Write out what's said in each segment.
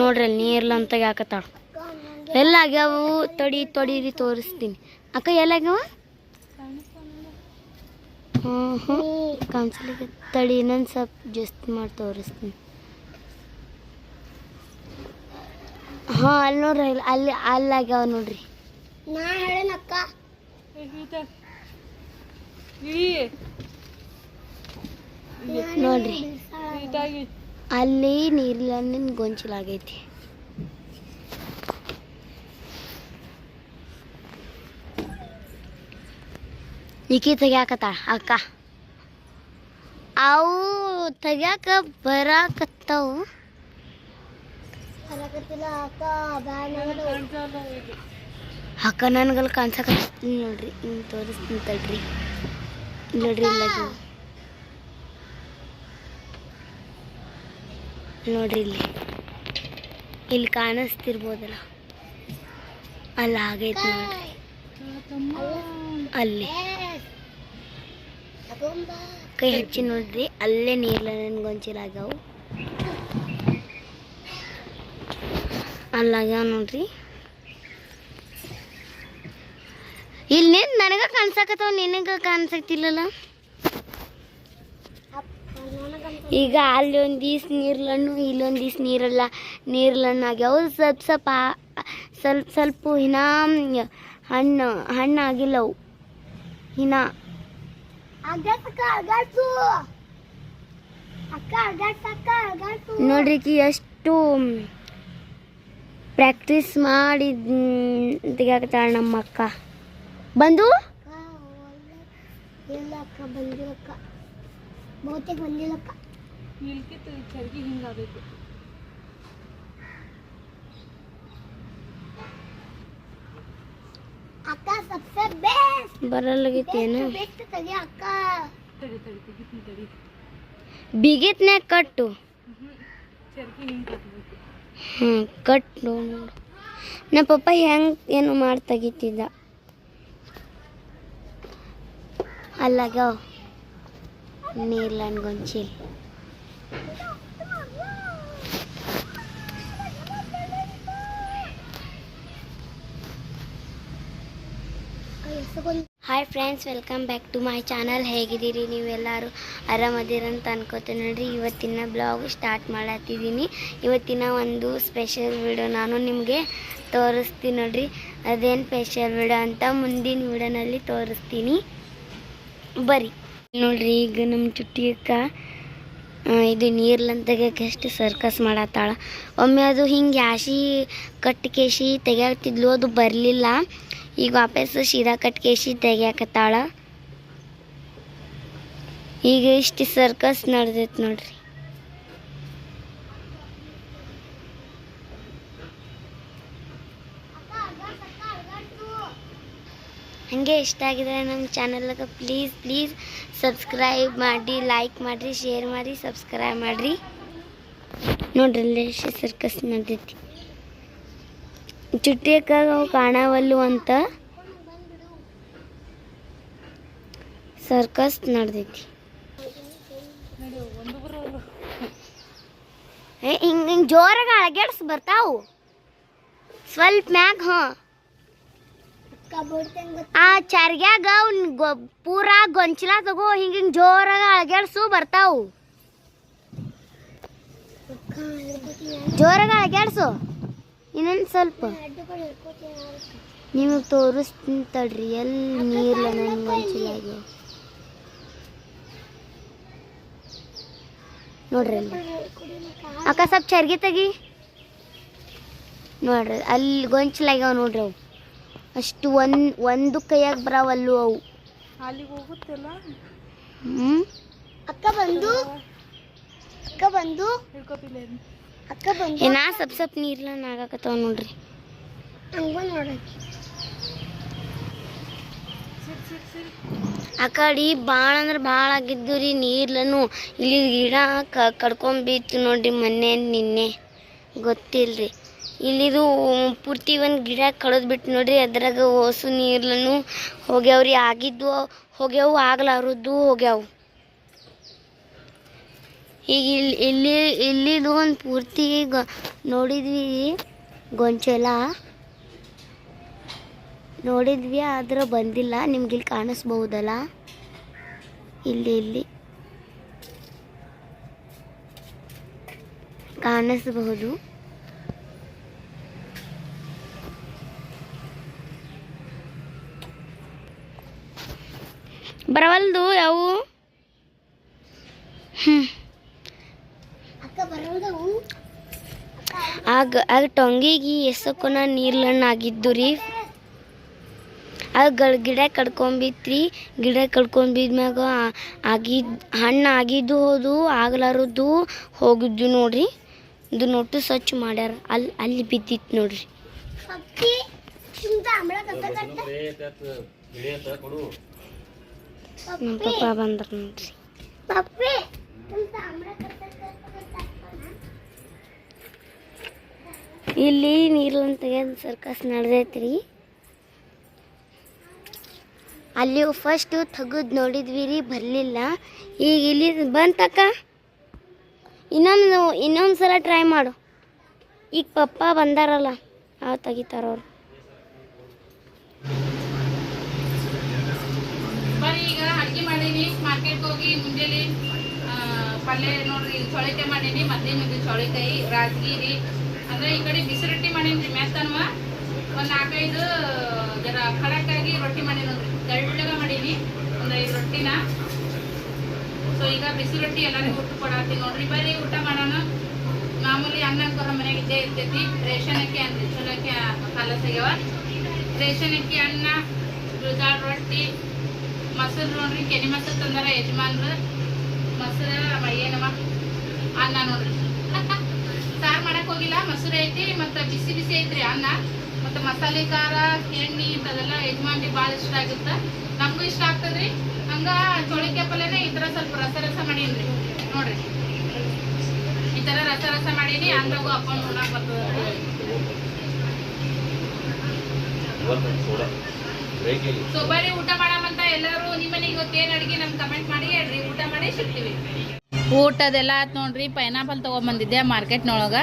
ನೋಡ್ರಿ ಅಲ್ಲಿ ನೀರ್ಲ ಅಂತ ಯಾಕತ್ತಾಳ? ಎಲ್ಲ ಆಗ್ಯಾವು? ತಡಿ ತಡೀರಿ ತೋರಿಸ್ತೀನಿ. ಅಕ್ಕ ಎಲ್ಲಾಗ್ಯಾವ ಹ್ಞೂ ಹ್ಞೂ ಕಾಣಿಸ್ಲಿಕ್ಕೆ ತಡಿ ಇನ್ನೊಂದು ಸ್ವಲ್ಪ ಜಸ್ಟ್ ಮಾಡಿ ತೋರಿಸ್ತೀನಿ. ಹಾಂ ಅಲ್ಲಿ ನೋಡ್ರಿ ಅಲ್ಲಿ ಅಲ್ಲಿ ಅಲ್ಲಿ ಆಗ್ಯಾವ ನೋಡ್ರಿ. ನಾ ಹೇಳಕ್ಕ ನೋಡ್ರಿ ಅಲ್ಲಿ ನೀರಿನ ಗೊಂಚಲಾಗೈತಿ ಈಕಿ ತೆಗ್ಯಾಕತ್ತಾಳ ಅಕ್ಕ. ಅವು ತೆಗ್ಯಾಕ ಬರಾಕತ್ತವು. ಅಕ್ಕ ನನ್ಗಲ್ಲಿ ಕಾಣ್ಸಕತ್ತೀನಿ ನೋಡ್ರಿ ಹಿಂಗೆ ತೋರಿಸ್ತೀನಿ ತಡ್ರಿ. ನೋಡ್ರಿ ಇಲ್ಲ ನೋಡ್ರಿ ಇಲ್ಲಿ. ಇಲ್ಲಿ ಕಾಣಿಸ್ತಿರ್ಬೋದಲ್ಲ? ಅಲ್ಲಿ ಆಗೈತೆ ನೋಡ್ರಿ ಅಲ್ಲಿ. ಕೈ ಹಚ್ಚಿ ನೋಡ್ರಿ, ಅಲ್ಲೇ ನೀರ್ಲ ಗೊಂಚಿಲಾಗ್ಯಾವು ಅಲ್ಲಾಗ್ಯಾವ ನೋಡ್ರಿ. ಇಲ್ಲಿ ನಿನ್ ನನಗ ಕಾಣ್ಸಕತ್ತಾವ, ನಿನಗ ಕಾಣಿಸಕ್ತಿಲ್ಲಲ್ಲ? ಈಗ ಅಲ್ಲಿ ಒಂದು ನೀರ್ಲಣ್ಣು ಇಲ್ಲೊಂದು ಈಸ್ ನೀರಲ್ಲ ನೀರ್ಲಣ್ಣು ಆಗ್ಯಾವ ಸ್ವಲ್ಪ ಸ್ವಲ್ಪ ಸ್ವಲ್ಪ ಸ್ವಲ್ಪ ಹಿನಾ ಹಣ್ಣು ಹಣ್ಣು ಹಿನಾ. ನೋಡ್ರಿಕಿ ಅಕ್ಕ ಎಷ್ಟು ಪ್ರಾಕ್ಟೀಸ್ ಮಾಡಿ ನಮ್ಮಕ್ಕ. ನಮ್ಮ ಅಕ್ಕ ಬಂದು ಅಕ್ಕ, ಒಳ್ಳೆ- ಇಲ್ಲ ಅಕ್ಕ ಬಂದಿಲ್ಲಕ್ಕ ಚರ್ಗಿ ಹಿಂಗಾಗಬೇಕು ಅಕ್ಕ ಸಬ್ಸೆ ಬೆಸ್ಟ್ ಬರಲಾಗೈತೇನು ಬೆಸ್ಟ್ ತಗಿ ಅಕ್ಕ. ಬಿಗಿತ್ನ್ಯಾಗ ಕಟ್ಟು. ಹ್ಞೂ ಕಟ್ಟು ನೋಡು. ನಮ್ಮ ಪಪ್ಪ ಹೆಂಗೆ ಏನು ಮಾಡಿ ತೆಗಿತಿದ್ದ ಅಲ್ಲಾಗ್ಯಾವ ನೀರ್ಲನ್ Gonchil. Hi friends welcome back to my channel ಹೇಗಿದ್ದೀರಿ ನೀವೆಲ್ಲರೂ? ಆರಾಮದಿರಂತ ಅನ್ಕೋತೀನಿ ನೋಡ್ರಿ. ಇವತ್ತಿನ ಬ್ಲಾಗ್ ಸ್ಟಾರ್ಟ್ ಮಾಡತ್ತಿದ್ದೀನಿ ಇವತ್ತಿನ ಒಂದು ಸ್ಪೆಷಲ್ ವಿಡಿಯೋ ನಾನು ನಿಮಗೆ ತೋರಿಸ್ತೀನಿ ನೋಡ್ರಿ. ಅದೇನು ಸ್ಪೆಷಲ್ ವಿಡಿಯೋ ಅಂತ ಮುಂದಿನ ವಿಡಿಯೋನಲ್ಲಿ ತೋರಿಸ್ತೀನಿ. ಬರ್ರಿ. ನೋಡ್ರಿ, ಈಗ ನಮ್ಮ ಚುಟ್ಟಿಯಕ್ಕ ಅಕ್ಕ ಇದು ನೀರ್ಲಂತ ಎಷ್ಟು ಸರ್ಕಸ್ ಮಾಡತ್ತಾಳ. ಒಮ್ಮೆ ಅದು ಹಿಂಗೆ ಯಾಶಿ ಕಟ್ಕೇಸಿ ತೆಗಿಯಾಕ್ತಿದ್ಲು ಅದು ಬರಲಿಲ್ಲ. ಈಗ ವಾಪಸ್ ಸೀದಾ ಕಟ್ಕೇಸಿ ತೆಗಿಯಾಕತ್ತಾಳ. ಈಗ ಇಷ್ಟು ಸರ್ಕಸ್ ನಡೆದೈತೆ ನೋಡ್ರಿ. ಹಾಗೆ ಇಷ್ಟ ಆಗಿದ್ರೆ ನಮ್ಮ ಚಾನಲ್ಗೆ ಪ್ಲೀಸ್ ಪ್ಲೀಸ್ ಸಬ್ಸ್ಕ್ರೈಬ್ ಮಾಡಿ ಲೈಕ್ ಮಾಡಿರಿ ಶೇರ್ ಮಾಡಿ ಸಬ್ಸ್ಕ್ರೈಬ್ ಮಾಡಿರಿ. ನೋಡ್ರಿ ಅಲ್ಲಿ ಸರ್ಕಸ್ ನಡೆದೈತಿ. ಚುಟ್ಟಿಯಕ್ಕ ಅವು ಕಾಣವಲ್ಲು ಅಂತ ಸರ್ಕಸ್ ನಡೆದೈತಿ. ಹಿಂಗೆ ಹಿಂಗೆ ಜೋರಾಗಿ ಅಳಗ್ಯಾಡ್ಸ್ ಬರ್ತಾವು. ಸ್ವಲ್ಪ ಮ್ಯಾಗ, ಹಾಂ. ಆ ಚರ್ಗ್ಯಾಗ ಅವ್ನ ಗೊ ಪೂರ ಗೊಂಚಲ ತಗೋ ಹಿಂಗ ಹಿಂಗ್ ಜೋರಾಗ ಅಳಗ್ಯಾಡ್ಸು ಬರ್ತಾವು. ಜೋರಾಗ ಅಳಗ್ಯಾಡ್ಸು. ಇನ್ನೊಂದು ಸ್ವಲ್ಪ. ನಿಮಗ್ ತೋರಿಸ್ತೀನಿ ತಡ್ರಿ ಎಲ್ಲಿ ನೀರ್ಲ ನನ್ನ ಗೊಂಚಲಾಗ ನೋಡ್ರಿ ಅಲ್ಲಿ. ಅಕ್ಕ ಸ್ವಲ್ಪ ಚರ್ಗಿ ತೆಗಿ. ನೋಡ್ರಿ ಅಲ್ಲಿ ಗೊಂಚಲಾಗ್ಯಾವ ನೋಡ್ರಿ ಅವು. ಅಷ್ಟು ಒಂದು ಒಂದು ಕೈಯಾಗ ಬರಾವಲ್ಲು ಅವು. ಅಲ್ಲಿಗೆ ಹೋಗುತ್ತಿಲ್ಲ? ಹ್ಞೂ ಅಕ್ಕ ಬಂದು ಅಕ್ಕ ಬಂದು ಹಿಡ್ಕೊತಿಲ್ಲ ಅಕ್ಕ ಬಂದು. ಏನ ಸಪ್ ಸಪ್ ನೀರ್ಲನ್ ಆಗಾಕತ್ತಾವ ನೋಡ್ರಿ. ಹಂಗ ನೋಡಕ್ಕೆ. ಆ ಕಡೆ ಭಾಳ ಅಂದ್ರೆ ಭಾಳ ಆಗಿದ್ದು ರೀ ನೀರ್ಲನು. ಇಲ್ಲಿ ಗಿಡ ಕ ಕಡ್ಕೊಂಬಿತ್ತು ನೋಡ್ರಿ ಮೊನ್ನೆ ನಿನ್ನೆ. ಗೊತ್ತಿಲ್ರಿ. ಇಲ್ಲಿದು ಪೂರ್ತಿ ಒಂದು ಗಿಡ ಕಳೆದು ಬಿಟ್ಟು ನೋಡ್ರಿ, ಅದ್ರಾಗ ಹೊಸು ನೀರ್ಲನು ಹೋಗ್ಯಾವ್ರಿ. ಆಗಿದ್ದು ಹೋಗ್ಯಾವು ಆಗ್ಲಾರದ್ದು ಹೋಗ್ಯಾವು. ಈಗ ಇಲ್ಲಿ ಇಲ್ಲಿ, ಇಲ್ಲಿದು ಒಂದು ಪೂರ್ತಿ ನೋಡಿದ್ವಿ ಗೊಂಚಲ. ನೋಡಿದ್ವಿ, ಆದ್ರೆ ಬಂದಿಲ್ಲ. ನಿಮ್ಗೆ ಇಲ್ಲಿ ಕಾಣಿಸ್ಬಹುದಲ್ಲ ಇಲ್ಲಿ ಇಲ್ಲಿ. ಕಾಣಿಸಬಹುದು. ಬರವಲ್ದು ಯಾವು? ಆಗ ಆಗ ಟೊಂಗಿಗೆ ಎಸಕೊನ ನೀರ್ಲಣ್ಣ ಆಗಿದ್ದು ರೀ ಆಗ ಗಿಡ ಕಡ್ಕೊಂಬಿತ್ರಿ. ಗಿಡ ಕಡ್ಕೊಂಬಿದ್ಮ್ಯಾಗ ಆ- ಆಗಿದ್ ಹಣ್ಣು ಆಗಿದ್ದು ಹೋದು ಆಗ್ಲಾರದ್ದು ಹೋಗಿದ್ದು ನೋಡ್ರಿ. ಇದು ನೋಟು ಸ್ವಚ್ಛ ಮಾಡ್ಯಾರ. ಅಲ್ಲಿ ಅಲ್ಲಿ ಬಿದ್ದಿತ್ತು ನೋಡ್ರಿ. ನಮ್ಮ ಪಪ್ಪ ಬಂದ್ರು ನೋಡ್ರಿ. ಇಲ್ಲಿ ನೀರ್ಲನ್ ತೆಗೆದ ಸರ್ಕಸ್ ನಡೆದೈತ್ರಿ. ಅಲ್ಲಿ ಫಸ್ಟು ತೆಗೆದು ನೋಡಿದ್ವಿ ರೀ ಬರಲಿಲ್ಲ. ಈಗ ಇಲ್ಲಿ ಬಂತಕ್ಕ? ಇನ್ನೊಂದು ಇನ್ನೊಂದು ಸಲ ಟ್ರೈ ಮಾಡು. ಈಗ ಪಪ್ಪ ಬಂದಾರಲ್ಲ ಅವ್ರು. ತೆಗಿತಾರವ್ರು ಮಾಡೀನಿ ಮಾರ್ಕೆಟ್ಗೆ ಹೋಗಿ ಮುಂಜಾನೆ ಪಲ್ಯ ನೋಡ್ರಿ ಚೊಳಿಕೆ ಮಾಡೀನಿ ಮಧ್ಯಾಹ್ನ ಇದು ಚೊಳಿಕಾಯಿ ರಾಜಗಿರಿ ಅಂದ್ರೆ ಈ ಕಡೆ ಬಿಸಿ ರೊಟ್ಟಿ ಮಾಡೀನಿ ಮೆತ್ತನ್ವ ಒಂದು ನಾಲ್ಕೈದು, ಜರ ಖಡಕ್ಕಾಗಿ ರೊಟ್ಟಿ ಮಾಡೀನಿ ನೋಡ್ರಿ. ಮಾಡೀನಿ, ಒಂದು ಐದು ರೊಟ್ಟಿನ. ಸೊ ಈಗ ಬಿಸಿ ರೊಟ್ಟಿ ಎಲ್ಲರಿಗೂ ಊಟ ಕೊಡತ್ತೀನಿ ನೋಡ್ರಿ. ಬರೀ ಊಟ ಮಾಡೋಣ. ಮಾಮೂಲಿ ಅನ್ನ ಅಂತ ಮನೆಗೆ ಇದ್ದೇ ಇರ್ತೈತಿ. ರೇಷನ್ ಅಕ್ಕಿ ಅಂದ್ರೆ ಚಲೋ ಅಕ್ಕಿ ಸಿಗವ ರೇಷನ್ ಅಕ್ಕಿ ಅನ್ನ ರೊಟ್ಟಿ. ಮೊಸರು ನೋಡ್ರಿ ಕೆನೆ ಮೊಸರು ತಂದಾರ ಯಜಮಾನ್ರು. ಮೊಸರು ಏನಮ್ಮ? ಅನ್ನ ನೋಡ್ರಿ. ಸಾರು ಮಾಡಕ್ ಹೋಗಿಲ್ಲ ಮೊಸರು ಐತಿ ಮತ್ತೆ ಬಿಸಿ ಬಿಸಿ ಐತ್ರಿ ಅನ್ನ. ಮತ್ತೆ ಮಸಾಲೆ ಖಾರ ಎಣ್ಣೆ ಇಂಥದೆಲ್ಲ ಯಜಮಾನ್ರಿಗೆ ಭಾಳ ಇಷ್ಟ ಆಗುತ್ತೆ. ನಮಗೂ ಇಷ್ಟ ಆಗ್ತದ್ರಿ. ಹಂಗ ಚೋಳಿಕೆ ಪಲ್ಯನೇ ಈ ಥರ ಸ್ವಲ್ಪ ರಸ ರಸ ಮಾಡೀನ್ರಿ. ನೋಡ್ರಿ. ಈ ಥರ ರಸ ರಸ ಮಾಡೀನಿ ಅಂದಾಗೂ ಅಪ್ಪ ಉಣ್ಣಾಕ್ ಬರ್ತದೆ ಸೊ ಬರ್ರಿ ಊಟ ಮಾಡಮಂತ ಎಲ್ಲರೂ ನಿಮ್ಮನೆ ಇವತ್ತೇನು ಅಡುಗೆ ನಮ್ಗೆ ಕಮೆಂಟ್ ಮಾಡಿ ಹೇಳ್ರಿ. ಊಟ ಮಾಡಿ ಸಿಗ್ತೀವಿ. ಊಟದೆಲ್ಲ ಆಯ್ತು ನೋಡ್ರಿ ಪೈನಾಪಲ್ ತೊಗೊಂಬಂದಿದ್ದೆ ಮಾರ್ಕೆಟ್ನೊಳಗೆ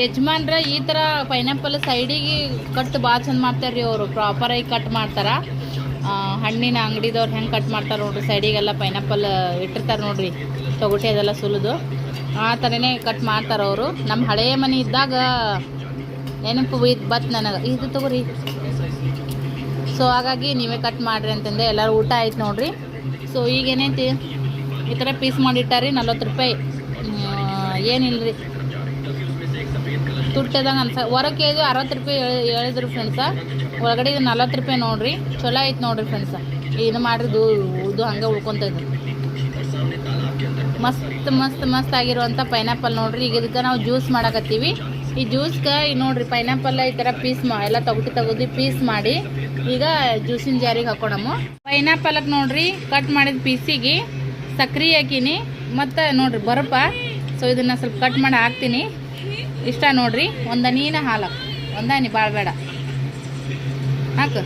ಯಜಮಾನ್ರ ಈ ಥರ ಪೈನಾಪಲ್ ಸೈಡಿಗೆ ಕಟ್ ಭಾಳ ಚಂದ ಮಾಡ್ತಾರ್ರಿ ಅವರು ಪ್ರಾಪರಾಗಿ ಕಟ್ ಮಾಡ್ತಾರೆ. ಹಣ್ಣಿನ ಅಂಗಡಿದವ್ರು ಹೆಂಗೆ ಕಟ್ ಮಾಡ್ತಾರೆ ನೋಡ್ರಿ ಸೈಡಿಗೆಲ್ಲ ಪೈನಾಪಲ್ ಇಟ್ಟಿರ್ತಾರೆ ನೋಡ್ರಿ, ತೊಗಟೆ ಅದೆಲ್ಲ ಸುಲಿದು. ಆ ಥರನೇ ಕಟ್ ಮಾಡ್ತಾರೆ ಅವರು. ನಮ್ಮ ಹಳೆಯ ಮನೆ ಇದ್ದಾಗ, ನೆನಪು ಬತ್ ನನಗೆ. ಇದು ತಗೋರಿ. ಸೊ ಹಾಗಾಗಿ ನೀವೇ ಕಟ್ ಮಾಡಿರಿ ಅಂತಂದೆ. ಎಲ್ಲರೂ ಊಟ ಆಯ್ತು ನೋಡ್ರಿ. ಸೊ ಈಗ ಏನೈತಿ? ಈ ಥರ ಪೀಸ್ ಮಾಡಿಟ್ಟಾರಿ, ನಲ್ವತ್ತು ರೂಪಾಯಿ. ಏನಿಲ್ಲ ರೀ ತುಟ್ಟದಂಗೆ ಅನ್ಸ ಹೊರಗೆ ಇದು ಅರವತ್ತು ರೂಪಾಯಿ ಹೇಳಿದ್ರು ಫ್ರೆಂಡ್ಸ ಒಳಗಡೆ ಇದು ನಲ್ವತ್ತು ರೂಪಾಯಿ ನೋಡ್ರಿ. ಚಲೋ ಆಯ್ತು ನೋಡ್ರಿ ಫ್ರೆಂಡ್ಸ ಇದು ಮಾಡಿದ್ದು ಇದು ಹಂಗೆ ಉಳ್ಕೊಂತೈತಿ ಮಸ್ತ್ ಮಸ್ತ್ ಮಸ್ತ್ ಆಗಿರುವಂಥ ಪೈನಾಪಲ್ ನೋಡ್ರಿ. ಈಗ ಇದಕ್ಕೆ ನಾವು ಜ್ಯೂಸ್ ಮಾಡಕತ್ತೀವಿ. ಈ ಜ್ಯೂಸ್ಗೆ ಈಗ ನೋಡ್ರಿ ಪೈನಾಪಲ್ ಈ ಥರ ಪೀಸ್ ಮಾ, ಎಲ್ಲ ತಗೊಟ್ಟು ತೆಗೆದು ಪೀಸ್ ಮಾಡಿ, ಈಗ ಜ್ಯೂಸಿನ ಜಾರಿಗೆ ಹಾಕೊಡಮ್ಮ ಪೈನಾಪಲ್ಗೆ ನೋಡ್ರಿ ಕಟ್ ಮಾಡಿದ ಪೀಸಿಗೆ ಸಕ್ರೆ ಹಾಕಿನಿ, ಮತ್ತು ನೋಡ್ರಿ ಬರಪ್ಪ ಸೊ ಇದನ್ನು ಸ್ವಲ್ಪ ಕಟ್ ಮಾಡಿ ಹಾಕ್ತೀನಿ. ಇಷ್ಟ ನೋಡ್ರಿ ಒಂದು ನೀನ ಹಾಲು. ಒಂದಾನಿ ಭಾಳ ಬೇಡ. ಹಾಕು.